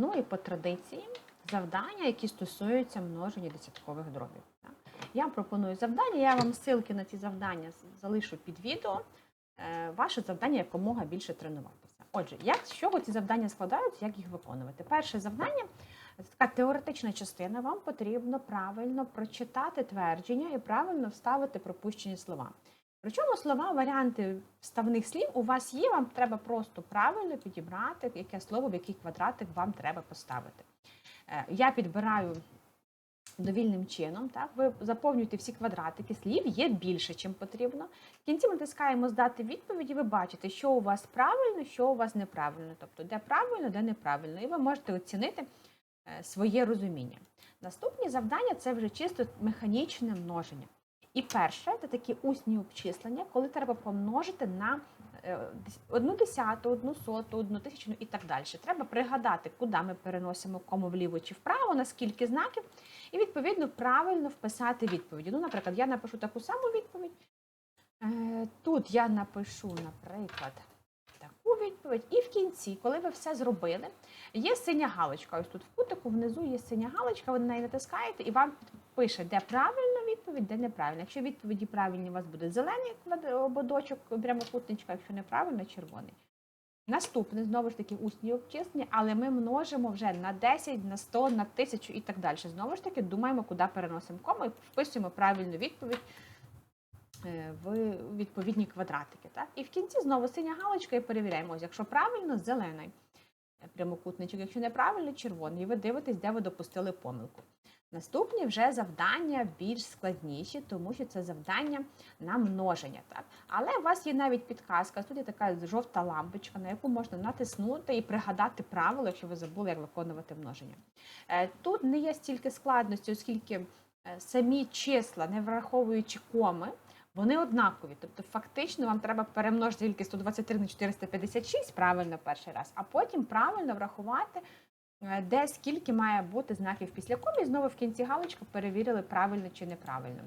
Ну і по традиції завдання, які стосуються множення десяткових дробів. Я пропоную завдання, я вам ссылки на ці завдання залишу під відео. Е, Ваше завдання якомога більше тренуватися. Отже, як з чого ці завдання складаються, як їх виконувати? Перше завдання це така теоретична частина. Вам потрібно правильно прочитати твердження і правильно вставити пропущені слова. Причому слова, варіанти вставних слів у вас є, вам треба просто правильно підібрати, яке слово, в який квадратик вам треба поставити. Е, Я підбираю довільним чином. Так? Ви заповнюєте всі квадратики, слів є більше, чим потрібно. В кінці ми натискаємо здати відповіді, ви бачите, що у вас правильно, що у вас неправильно. Тобто, де правильно, де неправильно. І ви можете оцінити е, своє розуміння. Наступні завдання це вже чисто механічне множення. І перше це такі усні обчислення, коли треба помножити на е, одну десяту, одну соту, одну тисячну і так далі. Треба пригадати, куди ми переносимо кому вліво чи вправо, на скільки знаків, і відповідно правильно вписати відповіді. Ну, наприклад, я напишу таку саму відповідь. Е, Тут я напишу, наприклад, таку відповідь. І в кінці, коли ви все зробили, є синя галочка. Ось тут в кутику внизу є синя галочка, ви на неї натискаєте і вам пише, де правильна відповідь, де неправильна. Якщо відповіді правильні, у вас буде зелений ободочок, прямокутничка, якщо неправильно, червоний. Наступне, знову ж таки, усні обчислення, але ми множимо вже на 10, на 100, на 1000 і так далі. Знову ж таки, думаємо, куди переносимо кому і вписуємо правильну відповідь е, в відповідні квадратики. Так? І в кінці знову синя галочка і перевіряємо. Ось, якщо правильно, зелений прямокутничок, якщо неправильно, червоний. І ви дивитесь, де ви допустили помилку. Наступні вже завдання більш складніші, тому що це завдання на множення. Так? Але у вас є навіть підказка, тут є така жовта лампочка, на яку можна натиснути і пригадати правило, якщо ви забули, як виконувати множення. Е, Тут не є стільки складності, оскільки е, самі числа, не враховуючи коми, вони однакові. Тобто, фактично, вам треба перемножити тільки 123 на 456 правильно перший раз, а потім правильно врахувати, де скільки має бути знаків після коми, і знову в кінці галочку перевірили, правильно чи неправильно.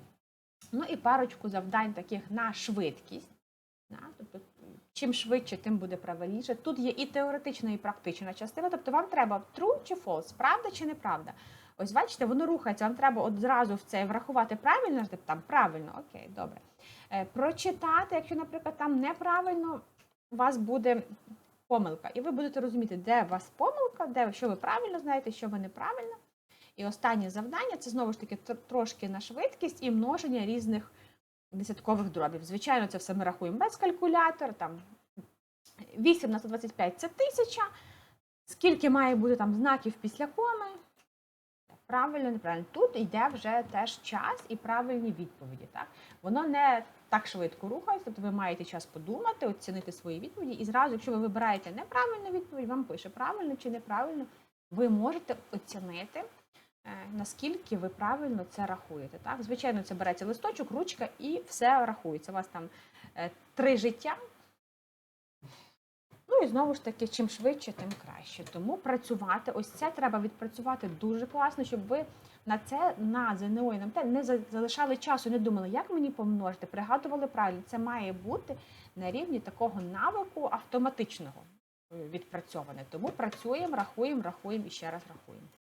Ну і парочку завдань таких на швидкість. Тобто, чим швидше, тим буде правильніше. Тут є і теоретична, і практична частина. Тобто вам треба true чи false, правда чи неправда. Ось бачите, воно рухається, вам треба от зразу в це врахувати правильно, там правильно, окей, добре. Е, прочитати, якщо, наприклад, там неправильно, у вас буде помилка. І ви будете розуміти, де у вас помилка, де що ви правильно знаєте, що ви неправильно. І останнє завдання це знову ж таки трошки на швидкість і множення різних десяткових дробів. Звичайно, це все ми рахуємо без калькулятора. Там 8 на 125 це тисяча. Скільки має бути там знаків після коми? Правильно, неправильно. Тут йде вже теж час і правильні відповіді. Так? Воно не так швидко рухається, тобто ви маєте час подумати, оцінити свої відповіді. І зразу, якщо ви вибираєте неправильну відповідь, вам пише правильно чи неправильно, ви можете оцінити, е, наскільки ви правильно це рахуєте. Так? Звичайно, це береться листочок, ручка і все рахується. У вас там е, три життя. І знову ж таки, чим швидше, тим краще. Тому працювати, ось це треба відпрацювати дуже класно, щоб ви на це на ЗНО і на МТ не залишали часу, не думали, як мені помножити, пригадували правильно. Це має бути на рівні такого навику автоматичного е, відпрацьоване. Тому працюємо, рахуємо, рахуємо і ще раз рахуємо.